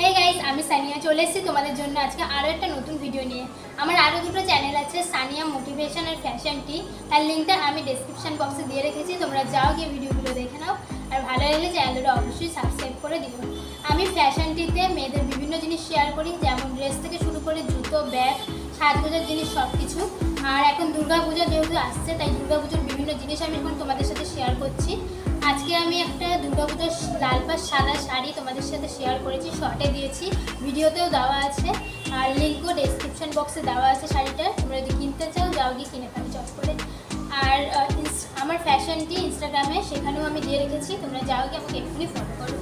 Hey guys আমি সানিয়া চলে এসেছি তোমাদের জন্য আজকে আরও একটা নতুন ভিডিও নিয়ে। আমার আরও দুটো চ্যানেল আছে, সানিয়া মোটিভেশন আর ফ্যাশনটি তার লিঙ্কটা আমি ডেসক্রিপশন বক্সে দিয়ে রেখেছি, তোমরা যাও গিয়ে ভিডিওগুলো দেখে নাও। আর ভালো লাগলে চ্যানেলটা অবশ্যই সাবস্ক্রাইব করে দিও। আমি ফ্যাশনটিতে মেয়েদের বিভিন্ন জিনিস শেয়ার করি, যেমন ড্রেস থেকে শুরু করে জুতো ব্যাগ সাজগোজার জিনিস সব কিছু আর এখন দুর্গা পুজো যেহেতু আসছে, তাই দুর্গা পুজোর বিভিন্ন জিনিস আমি এখন তোমাদের সাথে শেয়ার করছি। আজকে আমি একটা দুর্গা পুজোর লাল পাশ সাদা শাড়ি তোমাদের সাথে শেয়ার করেছি শর্টে দিয়েছি। ভিডিওতেও দেওয়া আছে, আর লিঙ্কও ডেসক্রিপশন বক্সে দেওয়া আছে শাড়িটা। তোমরা যদি কিনতে চাও, যাও গিয়ে কিনে ফেলো চট করে। আর আমার ফ্যাশনটি ইনস্টাগ্রামে সেখানেও আমি দিয়ে রেখেছি। তোমরা যাও গিয়ে আমাকে এক্ষুনি ফলো করো।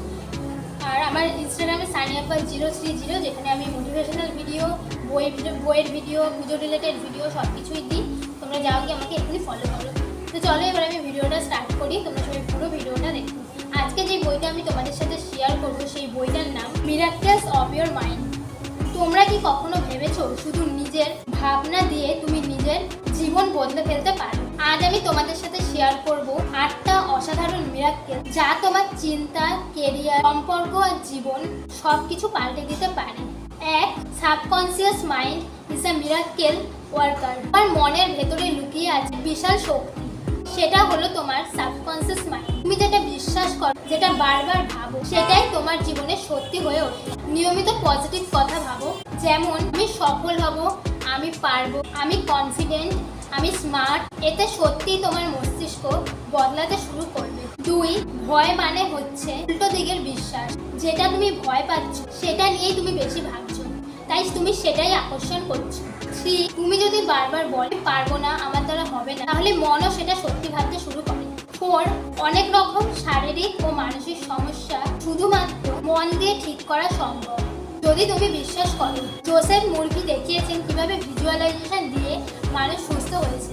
আর আমার ইনস্টাগ্রামে সানিয়াপাল জিরো থ্রি জিরো যেখানে আমি মোটিভেশনাল ভিডিও বই বইয়ের ভিডিও পুজো রিলেটেড ভিডিও সব কিছুই দিই। তোমরা যাও গিয়ে আমাকে এক্ষুনি ফলো করো। চলো, এবার আমি ভিডিওটা স্টার্ট করি। তোমরা সবাই পুরো ভিডিওটা দেখো। আজকে যে বইটা আমি তোমাদের সাথে শেয়ার করব, সেই বইটার নাম মিরাক্কেলস অফ ইয়োর মাইন্ড তোমরা কি কখনো ভেবেছো শুধু নিজের ভাবনা দিয়ে তুমি নিজের জীবন বদলে ফেলতে পারো? আজ আমি তোমাদের সাথে শেয়ার করব আটটা অসাধারণ মিরাক্কেল যা তোমার চিন্তা কেরিয়ার সম্পর্ক আর জীবন সব কিছু পাল্টে দিতে পারে। এক subconscious mind is a miracle worker তোমার মনের ভেতরে লুকিয়ে আছে বিশাল শক্তি। সেটা হলো তোমার সাবকনসিয়াস মাইন্ড তুমি যেটা বিশ্বাস করো, যেটা বারবার ভাবো, সেটাই তোমার জীবনে সত্যি হয়ে ওঠে। নিয়মিত পজিটিভ কথা ভাবো, যেমন, আমি সফল হব, আমি পারব, আমি কনফিডেন্ট আমি স্মার্ট এতে সত্যিই তোমার মস্তিষ্ক বদলাতে শুরু করবে। দুই, ভয় মানে হচ্ছে উল্টো দিকের বিশ্বাস। যেটা তুমি ভয় পাচ্ছ, সেটা নিয়েই তুমি বেশি ভাবছ। তাই তুমি সেটাই আকর্ষণ করছ। থ্রি তুমি যদি বারবার বলে, পারব না, আমার দ্বারা হবে না, তাহলে মনও সেটা সত্যি ভাবতে শুরু করে। ফোর, অনেক রকম শারীরিক ও মানসিক সমস্যা শুধুমাত্র মন দিয়ে ঠিক করা সম্ভব। যদি তুমি বিশ্বাস করো, জোসেফ মুরগি দেখিয়েছেন কীভাবে ভিজুয়ালাইজেশন দিয়ে মানুষ সুস্থ হয়েছে।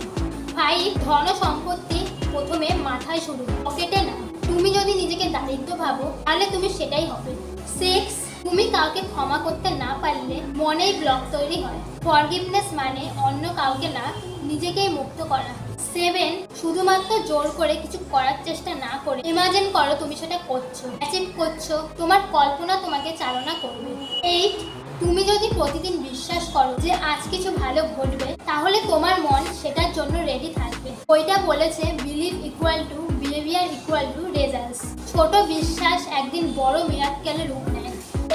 ভাই ধন সম্পত্তি প্রথমে মাথায় শুরু, পকেটে না। তুমি যদি নিজেকে দারিদ্র ভাবো, তাহলে তুমি সেটাই হবে। সিক্স তুমি কাউকে ক্ষমা করতে না পারলে মনেই ব্লক তৈরি হয়। ফরগিভনেস মানে অন্য কাউকে না, নিজেকেই মুক্ত করা। সেভেন শুধুমাত্র জোর করে কিছু করার চেষ্টা না করে। ইমাজিন করো তুমি সেটা করছ। অ্যাচিভ করছ তোমার কল্পনা তোমাকে চালনা করবে। এইট তুমি যদি প্রতিদিন বিশ্বাস করো যে আজ কিছু ভালো ঘটবে, তাহলে তোমার মন সেটার জন্য রেডি থাকবে। ওইটা বলেছে believe equal to behaviour equal to results ছোট বিশ্বাস একদিন বড় মিরাক্কেলের রূপ নেয়।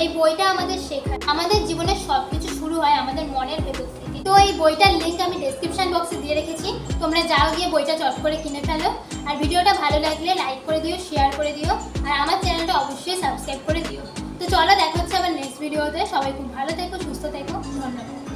এই বইটা আমাদের শেখায়। আমাদের জীবনে সবকিছু শুরু হয় আমাদের মনের ভেতর থেকে। তো এই বইটার লিঙ্ক আমি ডেসক্রিপশন বক্সে দিয়ে রেখেছি। তোমরা যাও গিয়ে বইটা চট করে কিনে ফেলো। আর ভিডিওটা ভালো লাগলে লাইক করে দিও শেয়ার করে দিও। আর আমার চ্যানেলটা অবশ্যই সাবস্ক্রাইব করে দিও। তো চলো দেখা হচ্ছে আবার নেক্সট ভিডিওতে সবাই খুব ভালো থেকো, সুস্থ থেকো। ধন্যবাদ।